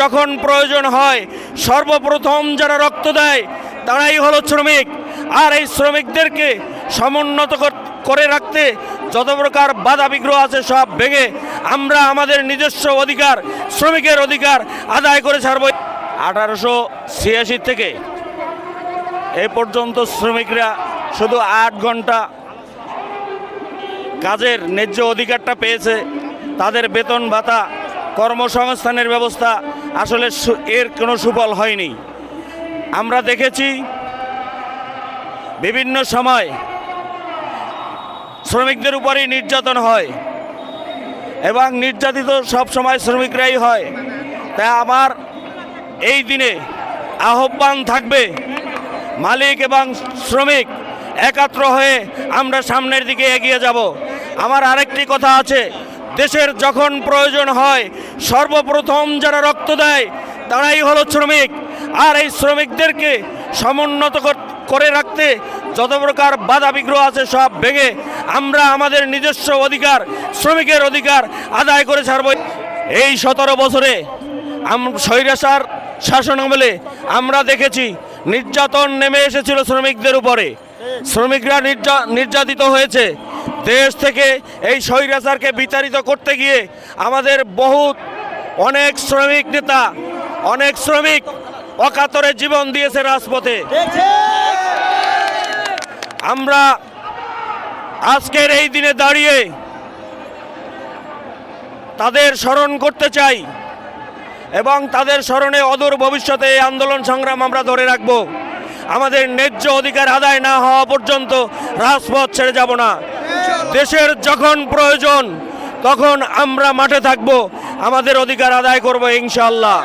যখন প্রয়োজন হয়, সর্বপ্রথম যারা রক্ত দেয়, তারাই হলো শ্রমিক। আর এই শ্রমিকদেরকে সমুন্নত করে রাখতে যত প্রকার বাধা বিগ্রহ আছে সব ভেঙে আমরা আমাদের নিজস্ব অধিকার, শ্রমিকের অধিকার আদায় করে ছাড়ব। আঠারোশো ছিয়াশি থেকে এ পর্যন্ত শ্রমিকরা শুধু আট ঘণ্টা কাজের ন্যায্য অধিকারটা পেয়েছে। তাদের বেতন ভাতা কর্মসংস্থানের ব্যবস্থা আসলে এর কোনো সুফল হয়নি। আমরা দেখেছি বিভিন্ন সময় শ্রমিকদের উপরেই নির্যাতন হয় এবং নির্যাতিত সব সময় শ্রমিকরাই হয়। তাই আমার এই দিনে আহ্বান থাকবে, মালিক এবং শ্রমিক একাত্র হয়ে আমরা সামনের দিকে এগিয়ে যাব। আমার আরেকটি কথা আছে দেশের যখন প্রয়োজন হয়, সর্বপ্রথম যারা রক্ত দেয়, তারাই হলো শ্রমিক। আর এই শ্রমিকদেরকে সমুন্নত করে রাখতে যত প্রকার বাধা বিগ্রহ আছে সব ভেঙে আমরা আমাদের নিজস্ব অধিকার, শ্রমিকের অধিকার আদায় করে ছাড়ব। এই সতেরো বছরে স্বৈরাচার শাসন আমলে আমরা দেখেছি নির্যাতন নেমে এসেছিল শ্রমিকদের উপরে। শ্রমিকরা নির্যা- নির্যাতিত হয়েছে। দেশ থেকে এই স্বৈরাচারকে বিতাড়িত করতে গিয়ে আমাদের বহুত অনেক শ্রমিক নেতা, অনেক শ্রমিক অকাতরে জীবন দিয়েছে রাজপথে। আমরা আজকের এই দিনে দাঁড়িয়ে তাদের স্মরণ করতে চাই এবং তাদের স্মরণে অদূর ভবিষ্যতে এই আন্দোলন সংগ্রাম আমরা ধরে রাখব। আমাদের ন্যায্য অধিকার আদায় না হওয়া পর্যন্ত রাজপথ ছেড়ে যাব না। দেশের যখন প্রয়োজন তখন আমরা মাঠে থাকব। আমাদের অধিকার আদায় করব ইনশাল্লাহ